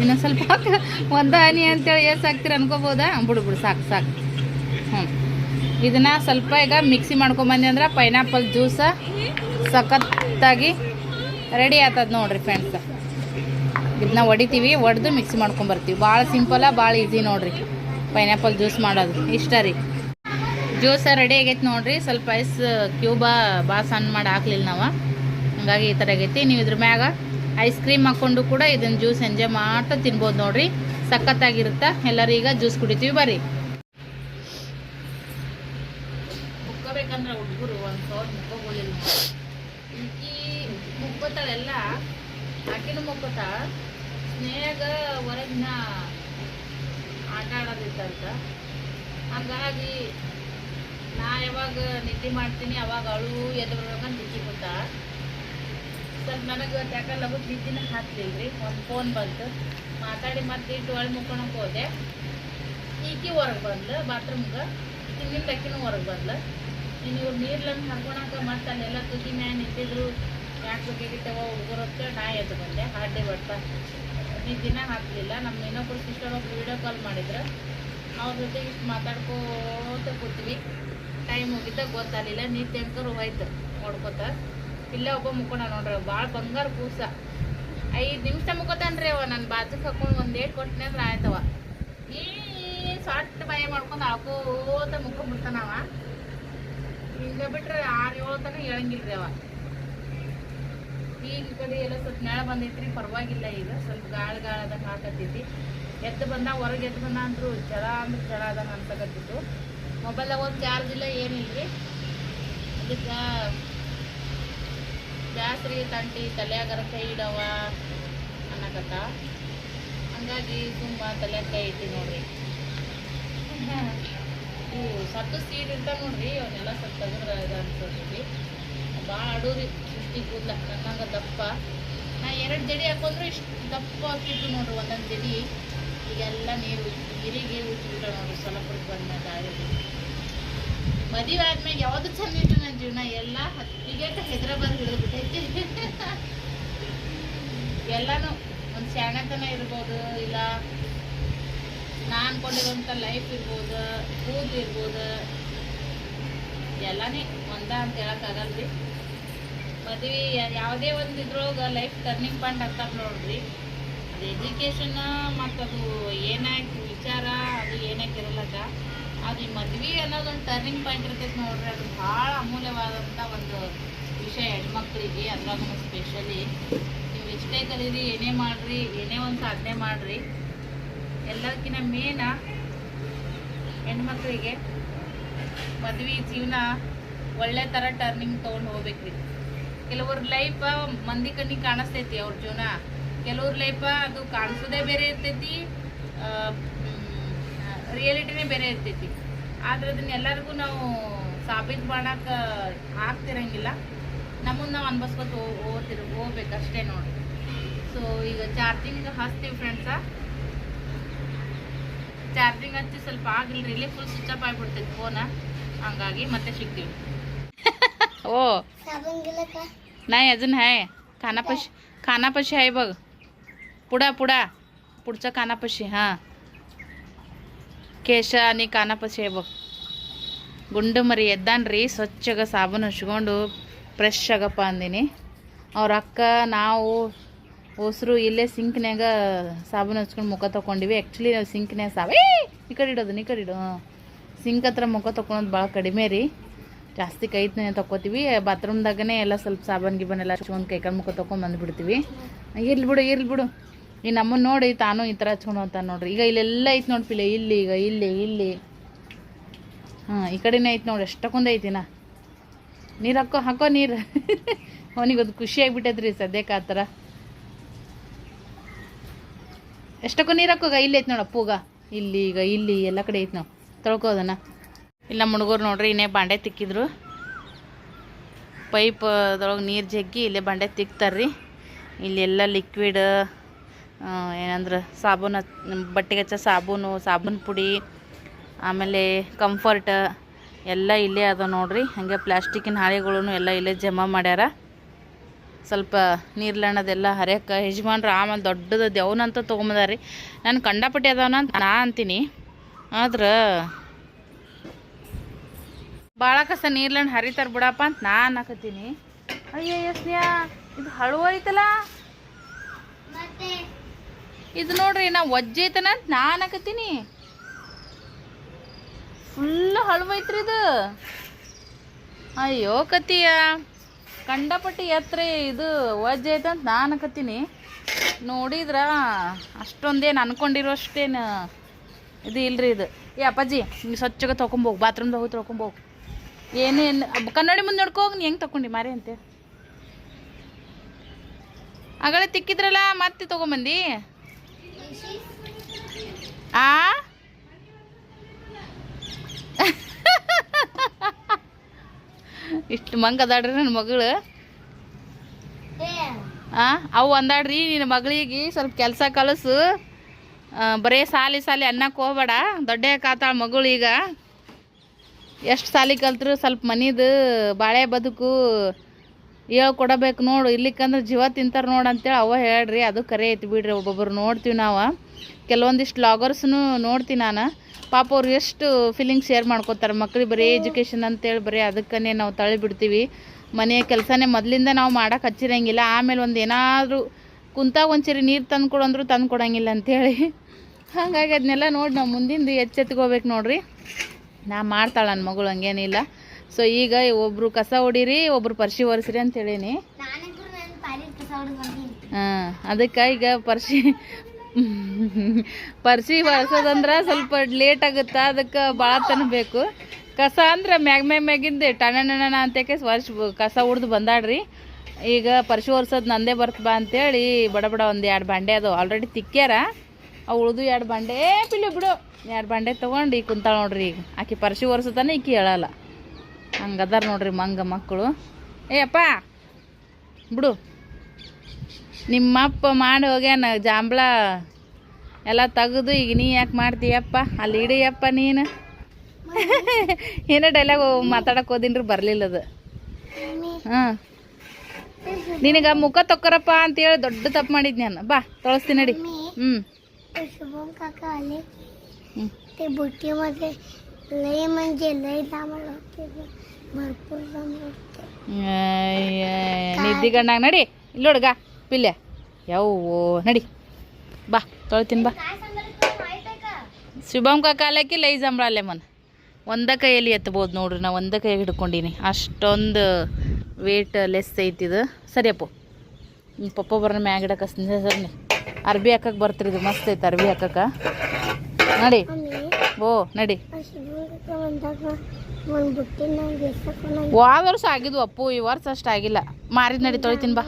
ಇನ್ನೊಂದು ಸ್ವಲ್ಪ ಒಂದು ಹನಿ ಅಂತೇಳಿ ಎಷ್ಟು ಹಾಕ್ತೀರ ಅನ್ಕೋಬೋದಾ? ಬಿಡು ಬಿಡು, ಸಾಕು ಸಾಕು. ಹ್ಞೂ ಇದನ್ನ ಸ್ವಲ್ಪ ಈಗ ಮಿಕ್ಸಿ ಮಾಡ್ಕೊಂಬಂದಿ ಅಂದ್ರೆ ಪೈನಾಪಲ್ ಜ್ಯೂಸ ಸಖತ್ತಾಗಿ ರೆಡಿ ಆಗ್ತದ ನೋಡ್ರಿ ಫ್ರೆಂಡ್ಸ್ ಇದನ್ನ ಹೊಡಿತೀವಿ ಹೊಡೆದು ಮಿಕ್ಸಿ ಮಾಡ್ಕೊಂಬರ್ತೀವಿ. ಭಾಳ ಸಿಂಪಲ ಭಾಳ ಈಸಿ ನೋಡ್ರಿ ಪೈನಾಪಲ್ ಜ್ಯೂಸ್ ಮಾಡೋದು. ಇಷ್ಟ ರೀ. ಜ್ಯೂಸ ರೆಡಿ ಆಗೈತೆ ನೋಡ್ರಿ. ಸ್ವಲ್ಪ ಐಸ್ ಕ್ಯೂಬ ಭಾಳ ಸಣ್ಣ ಮಾಡಿ ಹಾಕ್ಲಿಲ್ಲ ನಾವು. ಹಂಗಾಗಿ ಈ ಥರ ಆಗೈತಿ. ನೀವು ಇದ್ರ ಮ್ಯಾಗ ಐಸ್ ಕ್ರೀಮ್ ಹಾಕ್ಕೊಂಡು ಕೂಡ ಇದನ್ನ ಜ್ಯೂಸ್ ಎಂಜಾಯ್ ಮಾಡ್ತಾ ತಿನ್ಬೋದು ನೋಡ್ರಿ. ಸಖತ್ತಾಗಿರುತ್ತೆ? ಎಲ್ಲರೂ ಈಗ ಜ್ಯೂಸ್ ಕುಡಿತೀವಿ. ಬರ್ರಿ. ಮುಕ್ಕೋಬೇಕಂದ್ರೆ ಹುಡುಗರು ಒಂದು ಸಾವಿರ ಮುಕ್ಕೋಬೋದಿಲ್ಲ. ಈ ಮುಕ್ಕೋತಾಳೆಲ್ಲ, ಆಕಿನೂ ಮುಕ್ಕೋತ ಸ್ನೇಹಗ ಹೊರಗಿನ ಆಟ ಆಡೋದಿತ್ತಂತ. ಹಂಗಾಗಿ ನಾ ಯಾವಾಗ ನಿದ್ದೆ ಮಾಡ್ತೀನಿ, ಅವಾಗ ಅಳು ಎದ್ದು ಬರ್ಬೇಕಂತ ನಿದ್ದೆ ಗೊತ್ತಾ ಸ್ವಲ್ಪ ನನಗೆ ಯಾಕೆ ಲಗು ನಿದ್ದಿನ ಹಾಕ್ಲಿಲ್ಲ ರೀ ಒಂದು ಫೋನ್ ಬಂತು. ಮಾತಾಡಿ ಮತ್ತೆ ಇಟ್ಟು ಒಳಗೆ ಮುಕ್ಕೊಳಕ್ಕೆ ಹೋದೆ. ಈಕಿ ಹೊರಗೆ ಬಂದ್ಲು ಬಾತ್ರೂಮ್ಗೆ ತಿನ್ನಿಂದ ಅಕ್ಕಿನೂ ಹೊರಗೆ ಬಂದ್ಲು. ಇನ್ನು ಇವ್ರು ನೀರ್ಲಂಗೆ ಹಾಕೊಳಕ ಮತ್ತೆ ಅಲ್ಲೆಲ್ಲ ತುದಿ ಮ್ಯಾನ್ ನಿಂತಿದ್ರು. ಯಾಕೆ ಬೇಕಾಗಿತ್ತವ? ಹುಡುಗರು ಅಂತ ನಾ ಎದ್ದು ಬಂದೆ. ಹಾಡ್ಡೆ ಬಟ್ಟ ನಿದ್ದಿನ ಹಾಕಲಿಲ್ಲ. ನಮ್ಮ ಇನ್ನೊಬ್ರು ಸಿಸ್ಟರ್ ಒಬ್ರು ವೀಡಿಯೋ ಕಾಲ್ ಮಾಡಿದ್ರು. ಅವ್ರ ಜೊತೆ ಇಷ್ಟು ಮಾತಾಡ್ಕೋತ ಕೂತೀವಿ. ಟೈಮ್ ಹೋಗಿದ್ದ ಗೊತ್ತಾಗಲಿಲ್ಲ. ನೀರು ತೆಂಕರು ಹೋಯ್ತು. ನೋಡ್ಕೋತ. ಇಲ್ಲೇ ಒಬ್ಬ ಮುಕ್ಕೊಂಡ ನೋಡ್ರಿ. ಭಾಳ ಬಂಗಾರ ಕೂಸ. ಐದು ನಿಮಿಷ ಮುಕ್ಕೋತಾನ್ರಿ ಅವ. ನನ್ನ ಬಾಜುಕ್ ಹಾಕೊಂಡು ಒಂದು ಏಟ್ ಕೊಟ್ಟನೆ ಅಂದ್ರೆ ಆಯ್ತವ. ಈ ಸಾಟ್ ಭಯ ಮಾಡ್ಕೊಂಡು ಹಾಕೋತ ಮುಕ್ಕೊಂಡ್ಬಿಡ್ತಾನವ ಹಿಂಗ ಬಿಟ್ರೆ ಆರು ಏಳು ತನಕ ಹೇಳಂಗಿಲ್ರಿ ಅವ. ಈಗ ಕಡೆ ಎಲ್ಲ ಸ್ವಲ್ಪ ನೆಳ ಬಂದೈತ್ರಿ, ಪರವಾಗಿಲ್ಲ ಈಗ. ಸ್ವಲ್ಪ ಗಾಳ ಗಾಳದಂಗೆ ಹಾಕತ್ತೈತಿ ಎದ್ದು ಬಂದ, ಹೊರಗೆ ಎದ್ದು ಬಂದ ಅಂದ್ರು ಜಳ ಅಂದ್ರೆ ಜಳ ಅದಂಗೆ ಅನ್ಸಕತ್ತಿತ್ತು. ಮೊಬೈಲ್ದಾಗ ಒಂದು ಚಾರ್ಜ್ ಇಲ್ಲ, ಏನಿಲ್ರಿ. ಅದಕ್ಕೆ ಬ್ಯಾಸ್ರಿ, ತಂಟಿ ತಲೆಯಾಗರ ಕೈ ಇಡವ ಅನ್ನಕತ್ತ. ಹಂಗಾಗಿ ತುಂಬ ತಲೆಯಾಗ ಕೈ ಇಟ್ಟಿ ನೋಡ್ರಿ. ಸತ್ತು ಸೀಡ್ ಇರ್ತಾವೆ ನೋಡ್ರಿ ಅವನ್ನೆಲ್ಲ ಸ್ವಲ್ಪ ತೆಗೆದ್ರೆ ಇದು ಅನ್ಸೋದ್ರಿ ಭಾಳ ಅಡೂರಿ ಸೃಷ್ಟಿ ಕೂದಲ, ನನ್ನಂಗೆ ದಪ್ಪ. ನಾ ಎರಡು ಜಡಿ ಹಾಕೊಂಡ್ರು ಇಷ್ಟು ದಪ್ಪ ಹಾಕಿದ್ದು ನೋಡ್ರಿ, ಒಂದೊಂದು ಜಡಿ. ಈಗೆಲ್ಲ ನೀರು ನೀರಿಗೆ ಉಚ್ಚಿಬಿಟ್ಟ ನೋಡ್ರಿ ಸ್ವಲ್ಪ ಬಂದ ಮದುವೆ ಆದ್ಮೇಲೆ ಯಾವುದು ಚಂದ ಇತ್ತು ನನ್ನ ಜೀವನ? ಎಲ್ಲ ಹತ್ತಿಗೆ ಹೈದ್ರಾಬಾದ್ ಹಿಡಿದ್ಬಿಟ್ಟೈತಿ. ಎಲ್ಲನೂ ಒಂದು ಶಾಣತನ ಇರ್ಬೋದು, ಇಲ್ಲ ನಾ ಅನ್ಕೊಂಡಿರೋಂಥ ಲೈಫ್ ಇರ್ಬೋದು ಕೂದಲು ಇರ್ಬೋದು, ಎಲ್ಲನೇ ಒಂದ ಅಂತ ಹೇಳೋಕ್ಕಾಗಲ್ರಿ ಮದುವೆ ಯಾವುದೇ ಒಂದು ಇದ್ರೊಳಗೆ ಲೈಫ್ ಟರ್ನಿಂಗ್ ಪಾಯಿಂಟ್ ಅಂತ ನೋಡ್ರಿ. ಅದು ಎಜುಕೇಷನ್ ಮತ್ತು ಅದು ಏನಾಯ್ತು ವಿಚಾರ, ಅದು ಏನಕ್ಕೆ ಇರಲ್ಲಕ್ಕ. ಅದು ಈ ಮದ್ವೆ ಅನ್ನೋದೊಂದು ಟರ್ನಿಂಗ್ ಪಾಯಿಂಟ್ ಇರ್ತೈತೆ ನೋಡ್ರಿ. ಅದು ಭಾಳ ಅಮೂಲ್ಯವಾದಂಥ ಒಂದು ವಿಷಯ ಹೆಣ್ಮಕ್ಳಿಗೆ ಅದ್ರಾಗೂ ಸ್ಪೆಷಲಿ ನೀವು ಎಷ್ಟೇ ಕಲೀರಿ ಏನೇ ಮಾಡ್ರಿ, ಏನೇ ಒಂದು ಸಾಧನೆ ಮಾಡ್ರಿ. ಎಲ್ಲದಕ್ಕಿಂತ ಮೇನ ಹೆಣ್ಮಕ್ಳಿಗೆ ಮದುವೆ ಜೀವನ ಒಳ್ಳೆ ಥರ ಟರ್ನಿಂಗ್ ತೊಗೊಂಡು ಹೋಗ್ಬೇಕ್ರಿ. ಕೆಲವ್ರ ಲೈಫ್ ಮಂದಿ ಕಣ್ಣಿಗೆ ಕಾಣಿಸ್ತೈತಿ ಅವ್ರ ಜೀವನ. ಕೆಲವ್ರ ಲೈಫ ಅದು ಕಾಣಿಸೋದೇ ಬೇರೆ ಇರ್ತೈತಿ ರಿಯಾಲಿಟಿನೇ ಬೇರೆ ಇರ್ತೈತಿ. ಆದ್ರೆ ಅದನ್ನ ಎಲ್ಲರಿಗೂ ನಾವು ಸಾಬೀತು ಮಾಡಕ್ಕೆ ಆಗ್ತಿರಂಗಿಲ್ಲ. ನಮ್ಮನ್ನ ನಾವು ಅನ್ಬಸ್ಕೊತ ಹೋಗ್ತಿರ್, ಹೋಗ್ಬೇಕು ಅಷ್ಟೇ ನೋಡಿ ಸೊ ಈಗ ಚಾರ್ಜಿಂಗ್ ಹಚ್ತೀವಿ ಫ್ರೆಂಡ್ಸ ಚಾರ್ಜಿಂಗ್ ಹಚ್ಚಿ ಸ್ವಲ್ಪ ಆಗಿಲ್ರಿ ಇಲ್ಲಿ ಫುಲ್ ಸ್ವಿಚ್ ಆಫ್ ಆಗಿಬಿಡ್ತೈತಿ ಫೋನ ಹಂಗಾಗಿ ಮತ್ತೆ ಸಿಗ್ತೀವಿ ಓ साबण गेलं का नाही अजून आहे कानापाशी कानापाशी आहे बघ पुढा पुढा पुढच्या कानापाशी हां ಕೇಶ आणि ಕಾನಾಪಸಿ आहे ಬಗ್ ಗುಂಡು ಮರಿ ಎದ್ದಾನ್ರಿ ಸ್ವಚ್ಛಗ ಸಾಬೂನು ಹಚ್ಕೊಂಡು ಫ್ರೆಶ್ ಆಗಪ್ಪ ಅಂದಿನಿ ಅವ್ರ ಅಕ್ಕ ನಾವು ಹೊಸರು ಇಲ್ಲೇ ಸಿಂಕ್ನ್ಯಾಗ ಸಾಬೂನು ಹಚ್ಕೊಂಡು ಮುಖ ತೊಗೊಂಡಿವಿ. ಆ್ಯಕ್ಚುಲಿ ನಾವು ಸಿಂಕ್ನ್ಯಾಗ ಸಾಬ ಈ ಕಡೆ ಇಡೋದು, ಈ ಕಡೆ ಇಡೋ. ಸಿಂಕ್ ಹತ್ರ ಮುಖ ತೊಗೊಳೋದು ಭಾಳ ಕಡಿಮೆ ರೀ. ಜಾಸ್ತಿ ಕೈತನೇ ತೊಗೋತೀವಿ ಬಾತ್ರೂಮ್ದಾಗನೇ ಎಲ್ಲ ಸ್ವಲ್ಪ ಸಾಬಾನು, ಗಿಬನ್ ಎಲ್ಲ ಹಚ್ಕೊಂಡು ಕೈ ಕಾಲು ಮುಖ ತೊಗೊಂಡು ಬಂದುಬಿಡ್ತೀವಿ. ಇರ್ಲಿ ಬಿಡು ಇರ್ಲಿ ಬಿಡು. ಈ ನಮ್ಮನ್ನ ನೋಡಿ ತಾನು ಈ ಥರ ಹಚ್ಕೊಂಡು ಅಂತ ನೋಡ್ರಿ. ಈಗ ಇಲ್ಲೆಲ್ಲ ಐತೆ ನೋಡಿ ಪಿಲ್ಲೆ ಇಲ್ಲಿ ಈಗ, ಇಲ್ಲಿ ಇಲ್ಲಿ. ಹಾಂ, ಈ ಕಡೆನೇ ಐತೆ ನೋಡಿ, ಎಷ್ಟಕ್ಕೊಂದು ಐತಿನ ನೀರು ಹಾಕೋ ಹಾಕೋ ನೀರು. ಅವನಿಗದು ಖುಷಿ ಆಗಿಬಿಟ್ಟೈತ್ರಿ ಸದ್ಯಕ್ಕೆ ಆ ಥರ ಎಷ್ಟಕ್ಕೂ ನೀರು ಹಾಕೋಗ ಇಲ್ಲಿ ಐತೆ ನೋಡು ಇಲ್ಲಿ ಈಗ ಇಲ್ಲಿ ಎಲ್ಲ ಕಡೆ ಐತೆ ನಾವು ತೊಳ್ಕೋದನ್ನ ಇಲ್ಲ ಹುಡುಗರು ನೋಡ್ರಿ, ಇನ್ನೇ ಬಾಂಡೆ ತಿಕ್ಕಿದ್ರು. ಪೈಪ್ ನೀರು ಜಗ್ಗಿ ಇಲ್ಲೇ ಬಾಂಡೆ ತಿಕ್ತಾರ್ರಿ. ಇಲ್ಲೆಲ್ಲ ಲಿಕ್ವಿಡ್ ಏನಂದ್ರೆ ಸಾಬೂನು ಬಟ್ಟೆಗೆ ಹಚ್ಚ ಸಾಬೂನು ಸಾಬೂನು ಪುಡಿ, ಆಮೇಲೆ ಕಂಫರ್ಟ್ ಎಲ್ಲ ಇಲ್ಲೇ ಅದ ನೋಡ್ರಿ. ಹಾಗೆ ಪ್ಲಾಸ್ಟಿಕ್ಕಿನ ಹಾಳೆಗಳು ಎಲ್ಲ ಇಲ್ಲೇ ಜಮಾ ಮಾಡ್ಯಾರ. ಸ್ವಲ್ಪ ನೀರ್ಲಣ್ಣದೆಲ್ಲ ಹರಿಯಕ್ಕೆ. ಯಜಮಾನ್ರು ಆಮೇಲೆ ದೊಡ್ಡದು ದೇವ್ನಂತ ತೊಗೊಂಬದಾರಿ ನಾನು ಕಂಡಪಟ್ಟಿ ಅದಾವನ ಅಂತ ನಾ ಅಂತೀನಿ. ಆದ್ರೆ ಭಾಳ ಕಸ ನೀರ್ಲಣ್ಣ ಹರಿತಾರ ಬಿಡಪ್ಪ ಅಂತ ನಾ ಅನ್ನಕತ್ತೀನಿ. ಅಯ್ಯೋ ಸ್ನೇಹ ಇದು ಹಳುವ ಐತಲ್ಲ? ಇದು ನೋಡ್ರಿ ನಾ ಒಜ್ಜೆ ಐತನ ಅಂತ ನಾ ಅನ್ನಕತ್ತೀನಿ. ಫುಲ್ ಹಳುವೈತ್ರಿ ಇದು. ಅಯ್ಯೋ ಕತಿಯ ಕಂಡಪಟ್ಟಿ ಎತ್ತರ ಇದು ವಜ್ಜೆ ಅಂತ ನಾನು ಕತ್ತೀನಿ ನೋಡಿದ್ರ ಅಷ್ಟೊಂದೇನು ಅನ್ಕೊಂಡಿರೋಷ್ಟೇನು ಇದು ಇಲ್ರಿ ಇದು. ಏ ಅಪ್ಪಾಜಿ ನೀವು ಸ್ವಚ್ಛಗೆ ತೊಗೊಂಬೋಗಿ ಬಾತ್ರೂಮ್ದಾಗ ಹೋಗಿ ತೊಗೊಂಬೋಗಿ ಏನೇನು ಕನ್ನಡಿ ಮುಂದೆ ನೋಡ್ಕೋಗಿ ನೀ ಹೆಂಗೆ ತಕೊಂಡಿ ಮಾರಿ ಅಂತೆ ಆಗಳೆ ತಿಕ್ಕಿದ್ರಲ್ಲ, ಮತ್ತೆ ತೊಗೊಂಬಂದಿ? ಆ? ಇಷ್ಟು ಮಂಗ ಅದಾಡ್ರಿ ನನ್ನ ಮಗಳು. ಹಾಂ ಆ ಅವು ಅಂದಾಡ್ರಿ ನಿನ್ನ ಮಗಳಿಗೆ ಸ್ವಲ್ಪ ಕೆಲಸ ಕಲಸು. ಬರೀ ಬರೇ ಸಾಲಿ ಸಾಲಿ ಅನ್ನಕ್ಕೆ ಹೋಗ್ಬೇಡ. ದೊಡ್ಡ ಕಾತಾಳ ಮಗಳು ಈಗ. ಎಷ್ಟು ಸಾಲಿ ಕಲ್ತ್ರು ಸ್ವಲ್ಪ ಮನಿದು ಬಾಳೆ ಬದುಕು ಹೇಳ್ಕೊಡಬೇಕು ನೋಡು. ಇರ್ಲಿಕ್ಕಂದ್ರೆ ಜೀವ ತಿಂತಾರೆ ನೋಡು ಅಂತೇಳಿ ಅವ ಹೇಳ್ರಿ. ಅದು ಕರೆ ಐತಿ ಬಿಡ್ರಿ. ಒಬ್ಬೊಬ್ರು ನೋಡ್ತೀವಿ ನಾವು. ಕೆಲವೊಂದಿಷ್ಟು ಬ್ಲಾಗರ್ಸ್ನು ನೋಡ್ತೀನಿ ನಾನು. ಪಾಪ ಅವ್ರು ಎಷ್ಟು ಫೀಲಿಂಗ್ ಶೇರ್ ಮಾಡ್ಕೋತಾರೆ. ಮಕ್ಳಿಗೆ ಬರೀ ಎಜುಕೇಷನ್ ಅಂತೇಳಿ ಬರೀ ಅದಕ್ಕೇ ನಾವು ತಳ್ಳಿ ಬಿಡ್ತೀವಿ ಮನೆಯ ಕೆಲಸನೇ ಮೊದಲಿಂದ ನಾವು ಮಾಡೋಕೆ ಹಚ್ಚಿರಂಗಿಲ್ಲ. ಆಮೇಲೆ ಒಂದು ಏನಾದರೂ ಕುಂತಾಗ ಒಂಚೂರಿ ನೀರು ತಂದು ಅಂದ್ರು ತಂದು ಕೊಡಂಗಿಲ್ಲ ಅಂಥೇಳಿ ಹಾಗಾಗಿ ಅದನ್ನೆಲ್ಲ ನೋಡಿ ನಾವು ಮುಂದಿಂದ ಎಚ್ಚೆತ್ಕೋಬೇಕು ನೋಡ್ರಿ. ನಾ ಮಾಡ್ತಾಳೆ ನನ್ನ ಮಗಳು ಹಂಗೇನಿಲ್ಲ ಸೊ ಈಗ ಒಬ್ಬರು ಕಸ ಹೊಡೀರಿ ಒಬ್ಬರು ಪರ್ಶಿ ಒರೆಸ್ರಿ ಅಂತ ಹೇಳೀನಿ. ನಾನಂತೂ ನನ್ನ ಪಾಲಿ ಕಸ ಹೊಡೆದು ಬಂದೀನಿ. ಹಾಂ ಅದಕ್ಕೆ ಈಗ ಪರ್ಶಿ ಪರ್ಸಿ ಒರೆಸೋದಂದ್ರೆ ಸ್ವಲ್ಪ ಲೇಟ್ ಆಗುತ್ತೆ? ಅದಕ್ಕೆ ಭಾಳ ತನ ಬೇಕು. ಕಸ ಅಂದ್ರೆ ಮ್ಯಾಗ ಮ್ಯಾಗ ಮ್ಯಾಗಿಂದ ಟಣ್ಣಣ್ಣ ಅಂತೇಕೆ ವರ್ಷ ಕಸ ಉಡ್ದು ಬಂದಾಡ್ರಿ ಈಗ ಪರ್ಸಿ ಒರ್ಸೋದು ನಂದೇ ಬರ್ತ ಬಾ ಅಂತೇಳಿ ಬಡ ಬಡ ಒಂದು ಎರಡು ಬಾಂಡೆ ಅದು ಆಲ್ರೆಡಿ ತಿಕ್ಕ್ಯಾರ. ಅವು ಉಳ್ದು ಎರಡು ಬಾಂಡೆ ಪಿಲಿ ಬಿಡು. ಎರಡು ಬಾಂಡೆ ತೊಗೊಂಡು ಈಗ ಕುಂತಾಳ ನೋಡ್ರಿ ಈಗ. ಆಕಿ ಪರ್ಶಿ ಒರೆಸೋತಾನೆ ಈಕಿ ಹೇಳಲ್ಲ. ಹಂಗದಾರ ನೋಡ್ರಿ ಮಂಗ ಮಕ್ಕಳು. ಏ ಅಪ್ಪ. ಬಿಡು. ನಿಮ್ಮಪ್ಪ ಮಾಡಿ ಹೋಗ್ಯಾನ ಜಾಂಬ್ಳ ಎಲ್ಲ ತೆಗೆದು ಈಗ ನೀ ಯಾಕೆ ಮಾಡ್ತೀಯಪ್ಪ? ಅಲ್ಲಿ ಇಡಿಯಪ್ಪ ನೀನು. ಏನೋ ಡೈಲಾಗ್ ಮಾತಾಡಕ್ಕೆ ಹೋದಿನ್ರಿ ಬರಲಿಲ್ಲ ಅದು. ಹಾಂ. ನಿನಗೆ ಮುಖ ತೊಕ್ಕರಪ್ಪ ಅಂತೇಳಿ ದೊಡ್ಡ ತಪ್ಪು ಮಾಡಿದ್ ನಾನು. ಬಾ ತೊಳಸ್ತೀನಿ ನಡಿ. ಹ್ಞೂ ನಿದ್ದಿ ಗಂಡಾಗ ನಡಿ. ಇಲ್ಲೋಡ್ಗ ಪಿಲ್ಲೆ ಯಾವೋ ನಡಿ. ಬಾ, ತೊಳಿತೀನಿ, ಬಾ. ಶುಭಂ ಕಾಲಕ್ಕೆ ಲೈ ಸಂಬಳಲ್ಲೆ ಮನ ಒಂದ ಕೈಯಲ್ಲಿ ಎತ್ತಬೋದು ನೋಡ್ರಿ ನಾ ಒಂದ ಕೈಗೆ ಹಿಡ್ಕೊಂಡೀನಿ. ಅಷ್ಟೊಂದು ವೇಟ್ ಲೆಸ್ ಐತಿದು ನಿಮ್ಮ ಪಪ್ಪ ಬರೋಣ ಮ್ಯಾಗ ಇಡಕ್ಕೆ ಸರಿ ಅರ್ಬಿ ಹಾಕಕ್ಕೆ ಬರ್ತಿರಿದು ಮಸ್ತ್ ಐತೆ ಅರ್ಬಿ ಹಾಕಕ್ಕೆ. ನಡಿ. ಓ ನಡಿ. ವಾದ ವರ್ಷ ಆಗಿದ್ವು ಅಪ್ಪು. ಈ ವರ್ಷ ಅಷ್ಟಾಗಿಲ್ಲ ಮಾರಿದ ನಡಿ, ತೊಳಿತೀನಿ, ಬಾ.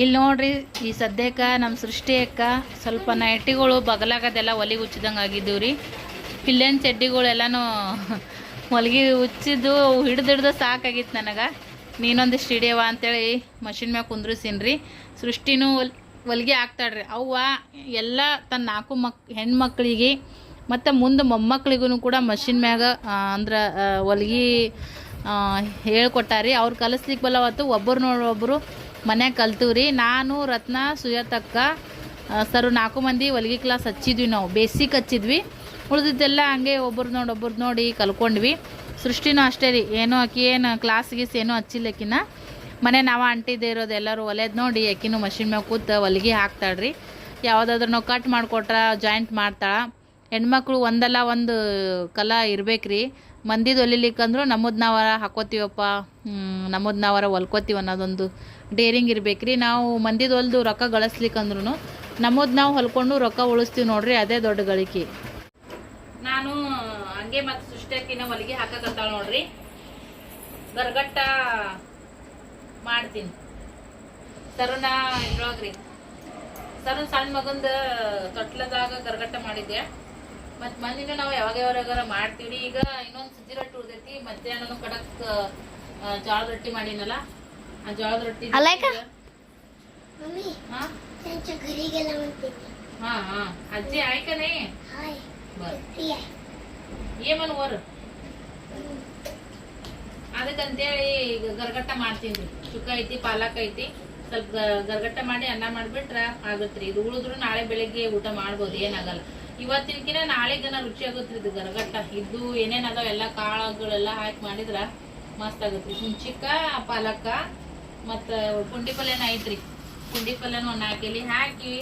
ಇಲ್ಲಿ ನೋಡ್ರಿ, ಈ ಸದ್ಯಕ್ಕ ನಮ್ಮ ಸೃಷ್ಟಿ ಅಕ್ಕ ಸ್ವಲ್ಪ ನೈಟಿಗಳು ಬಗಲಾಗದೆಲ್ಲ ಒಲಿ ಉಚ್ಚಿದಂಗೆ ಆಗಿದ್ದೀವಿ ರೀ ಪಿಲ್ಲೆನ್ ಚಡ್ಡಿಗಳೆಲ್ಲನೂ ಹೊಲಿಗೆ ಉಚ್ಚಿದ್ದು ಹಿಡ್ದು ಹಿಡ್ದು ಸಾಕಾಗಿತ್ತು ನನಗೆ. ನೀನೊಂದು ಹಿಡಿಯವ ಅಂತೇಳಿ ಮಷಿನ್ ಮ್ಯಾಗ ಕುಂದ್ರಿಸೀನಿ ರೀ ಸೃಷ್ಟಿನೂ ಹೊಲ್ ಹೊಲಿಗೆ ಹಾಕ್ತಾಳ್ರಿ ಅವ್ವ ಎಲ್ಲ ತನ್ನ ನಾಲ್ಕು ಮಕ್, ಹೆಣ್ಮಕ್ಳಿಗೆ ಮತ್ತು ಮುಂದೆ ಮೊಮ್ಮಕ್ಳಿಗೂ ಕೂಡ ಮಷಿನ್ ಮ್ಯಾಗ ಅಂದ್ರೆ ಹೊಲಿಗೆ ಹೇಳ್ಕೊಟ್ಟಾರಿ. ಅವ್ರು ಕಲಿಸ್ಲಿಕ್ಕೆ ಬಲ್ಲವತ್ತು ಒಬ್ಬರು ನೋಡಿ ಒಬ್ಬರು ಮನ್ಯಾಗ ರೀ ನಾನು, ರತ್ನ ಸುಯತಕ್ಕ ಸರ್ ನಾಲ್ಕು ಮಂದಿ ಹೊಲಿಗೆ ಕ್ಲಾಸ್ ಹಚ್ಚಿದ್ವಿ ನಾವು. ಬೇಸಿಕ್ ಹಚ್ಚಿದ್ವಿ. ಉಳಿದಿದ್ದೆಲ್ಲ ಹಂಗೆ ಒಬ್ರು ನೋಡಿ ಒಬ್ರು ನೋಡಿ ಕಲ್ಕೊಂಡ್ವಿ. ಸೃಷ್ಟಿನೂ ಅಷ್ಟೇ ರೀ. ಏನೋ ಆಕಿ ಏನು ಕ್ಲಾಸ್ ಗೀಸ್ ಏನೂ ಹಚ್ಚಿಲ್ಲಕಿನ ಮನೆ ನಾವು ಅಂಟಿದ್ದೆ ಇರೋದು ಎಲ್ಲರೂ ಒಲೆದು ನೋಡಿ ಆಕಿನೂ ಮಷಿನ್ ಮ್ಯಾಗ ಕೂತು ಹೊಲಿಗೆ ಹಾಕ್ತಾಳ್ರಿ. ಯಾವುದಾದ್ರೂ ನಾವು ಕಟ್ ಮಾಡಿಕೊಟ್ರ ಜಾಯಿಂಟ್ ಮಾಡ್ತಾಳೆ ಹೆಣ್ಮಕ್ಳು ಒಂದಲ್ಲ ಒಂದು ಕಲಾ ಇರ್ಬೇಕ್ರಿ. ಮಂದಿದು ಹೊಲಿಲಿಕ್ಕಂದ್ರೂ ನಮ್ಮದು ನಾವರ ಹಾಕೋತೀವಪ್ಪ ನಮ್ಮದು ನಾವರ ಹೊಲ್ಕೋತೀವಿ ಅನ್ನೋದೊಂದು ಡೇರಿಂಗ್ ಇರ್ಬೇಕ್ರಿ. ನಾವು ಮಂದಿದು ಹೊಲ್ದು ರೊಕ್ಕ ಗಳಿಸ್ಲಿಕ್ಕಂದ್ರೂ ನಮ್ಮದು ನಾವು ಹೊಲ್ಕೊಂಡು ರೊಕ್ಕ ಉಳಿಸ್ತೀವಿ ನೋಡ್ರಿ, ಅದೇ ದೊಡ್ಡ ಗಳಿಕೆ. ನಾನು ಹಂಗೆ ಮತ್ತೆ ಸೃಷ್ಟಿಯಾಕಿನ ಹೊಲಿಗೆ ಹಾಕಕತ್ತಾಳ ನೋಡ್ರಿ. ಬರ್ಗಟ್ಟ ಮಾಡ್ತೀನಿ. ತರುಣ ಇರೋಗ್ರಿ ತರುಣ್ ಸಣ್ಣ ಮಗಂದ ತೊಟ್ಲದಾಗ ಗರ್ಗಟ್ಟ ಮಾಡಿದ್ದೆ ಮತ್ತ್ ಮಂದಿನ ನಾವು ಯಾವಾಗ ಯಾವಾಗ ಮಾಡ್ತೀವಿ ಈಗ ಇನ್ನೊಂದು ಸುದ್ದಿ ರೊಟ್ಟಿ ಉಳ್ದೈತಿ ಮಧ್ಯಾಹ್ನ ಕಡಕ್ ಜೋಳದ ರೊಟ್ಟಿ ಮಾಡಿನಲ್ಲ ಆ ಜೋಳದ ರೊಟ್ಟಿ ಹಾ? ಹಾ ಅಜ್ಜಿ ಆಯ್ಕನೇ ಏಮನ್ ಓರ್ ಅದಕ್ಕಂತೇಳಿ ಈಗ ಗರ್ಗಟ್ಟ ಮಾಡ್ತೀನಿ ಚುಕ್ಕ ಐತಿ ಪಾಲಕ್ ಐತಿ. ಸ್ವಲ್ಪ ಗರ್ಗಟ್ಟ ಮಾಡಿ ಅನ್ನ ಮಾಡ್ಬಿಟ್ರ ಆಗುತ್ತೆ ಇದು ಉಳಿದ್ರು ನಾಳೆ ಬೆಳಿಗ್ಗೆ ಊಟ ಮಾಡ್ಬೋದು ಏನಾಗಲ್ಲ ಇವತ್ತಿನಕಿನ ನಾಳೆಗನ ರುಚಿ ಆಗುತ್ತೆ ಇದು ಗರಗಟ್ಟ ಇದ್ದು ಏನೇನ್ ಅದಾವ ಎಲ್ಲ ಕಾಳುಗಳೆಲ್ಲ ಹಾಕಿ ಮಾಡಿದ್ರ ಮಸ್ತ್ ಆಗುತ್ತೆ ಹುಂಚಿಕ್ಕ ಪಾಲಕ ಮತ್ತ ಪುಂಡಿ ಪಲ್ಯನ ಐತ್ರಿ. ಪುಂಡಿ ಪಲ್ಯನ ಒಂದ್ ನಾಲ್ಕು ಎಲೆ ಹಾಕಿ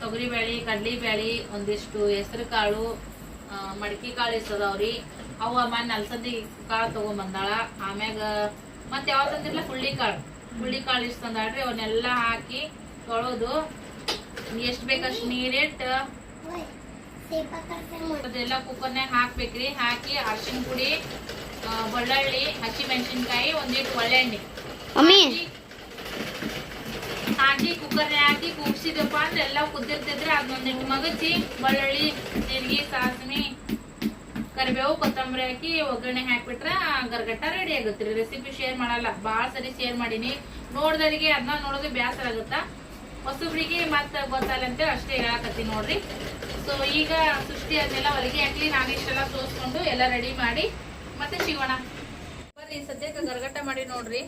ತೊಗರಿ ಬ್ಯಾಳಿ ಕಡ್ಲಿ ಬ್ಯಾಳಿ ಒಂದಿಷ್ಟು ಹೆಸರು ಕಾಳು ಮಡಕಿ ಕಾಳು ಇರ್ತದವ್ರಿ. ಅವ ಮನ್ ಅಲ್ಸಂದಿ ಕಾಳು ತಗೊಂಬಂದಾಳ. ಆಮ್ಯಾಗ ಮತ್ತೆ ಯಾವ ತಂದಿರ್ಲ? ಹುಳ್ಳಿ ಕಾಳು ಹುಳ್ಳಿ ಕಾಳು ಇಷ್ಟ ಅವನ್ನೆಲ್ಲ ಹಾಕಿ ತೊಳೆದು. ಎಷ್ಟು ಬೇಕಷ್ಟು ನೀರಿಟ್ಟು ಅದೆಲ್ಲ ಕುಕ್ಕರ್ನಾಗ ಹಾಕ್ಬೇಕ್ರಿ. ಹಾಕಿ ಅರ್ಶಿನ ಪುಡಿ ಬೆಳ್ಳುಳ್ಳಿ ಹಸಿ ಮೆಣಸಿನ್ಕಾಯಿ ಒಂದಿಟ್ಟು ಒಳ್ಳೆಣ್ಣೆ ಹಾಕಿ ಕುಕ್ಕರ್ನಾಗ ಹಾಕಿ ಕೂಗ್ಸಿದಪ್ಪ ಅಂದ್ರೆ ಎಲ್ಲ ಕುದ್ದಿರ್ತಿದ್ರೆ ಅದನ್ನೊಂದಿಟ್ಟು ಮಗಚಿ ಬೆಳ್ಳುಳ್ಳಿ ಜೀರಿಗೆ ಸಾಸಿವೆ ಕರಿಬೇವು ಕೊತ್ತಂಬರಿ ಹಾಕಿ ಒಗ್ಗರಣೆ ಹಾಕ್ಬಿಟ್ರ ಗರ್ಗಟ್ಟ ರೆಡಿ ಆಗುತ್ರಿ ರೆಸಿಪಿ ಶೇರ್ ಮಾಡಲ್ಲ. ಬಾಳ ಸರಿ ಶೇರ್ ಮಾಡೀನಿ. ನೋಡ್ದವರಿಗೆ ಅದನ್ನ ನೋಡೋದು ಬೇಸರ ಆಗುತ್ತಾ ಹೊಸಬ್ರಿಗೆ ಮತ್ತೆ ಗೊತ್ತಲ್ಲ ಅಂತ ಅಷ್ಟೇ ಹೇಳಾಕತ್ತೀನಿ ನೋಡ್ರಿ. ಸೊ ಈಗ ಸೃಷ್ಟಿ ಅದನ್ನೆಲ್ಲ ಹೊರಗೆ ಹಾಕ್ಲಿ ನಾನು ಇಷ್ಟೆಲ್ಲ ಸೋಸ್ಕೊಂಡು ಎಲ್ಲ ರೆಡಿ ಮಾಡಿ ಮತ್ತೆ ಸಿಗೋಣ ಬರ್ರಿ ಸದ್ಯಕ್ಕೆ ಗರ್ಗಟ್ಟ ಮಾಡಿ ನೋಡ್ರಿ.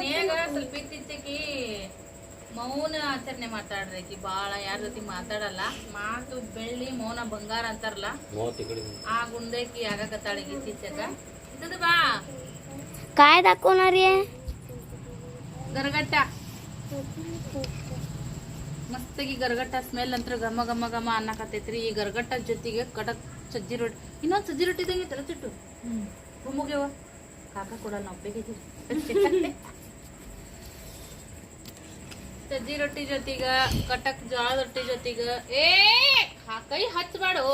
ನೇಗ ಸ್ವಲ್ಪ ಇತ್ತಿತ್ತಿಗಿ ಮೌನ ಆಚರಣೆ ಮಾತಾಡ್ರಿ ಆಕಿ. ಭಾಳ ಯಾರ ಜೊತೆ ಮಾತಾಡಲ್ಲ. ಮಾತು ಬೆಳ್ಳಿ ಮೌನ ಬಂಗಾರ ಅಂತಾರಲ್ಲ. ಆ ಗುಂಡಕಿ ಆಗಕತ್ತಾಳಿ ಇತ್ತೀಚೆಗ. ಇದ್ದದ ಬಾ. ರೀ ಗರ್ಗಟ್ಟ. ಮಸ್ತಾಗಿ ಗರ್ಗಟ್ಟ ಸ್ಮೆಲ್ ಅಂತ ಘಮ ಘಮ ಘಮ ಅನ್ನಕತ್ತೈತ್ರಿ. ಈ ಗರ್ಗಟ್ಟ ಜೊತೆಗೆ ಕಡಕ್ ಸಜ್ಜಿ ರೊಟ್ಟಿ. ಇನ್ನೊಂದು ಸಜ್ಜಿ ರೊಟ್ಟಿ ಇದ್ದಂಗೆ ತಲತಿಟ್ಟು ಗುಮ್ಮುಗೆವ ಕಾಕ ಕೊಡ ನಾವು ಸಜ್ಜಿ ರೊಟ್ಟಿ ಜೊತೆಗ ಕಟಕ್ ಜೋಳದ ರೊಟ್ಟಿ ಜೊತೆಗ. ಏ ಕೈ ಹಚ್ಚಬಾಡು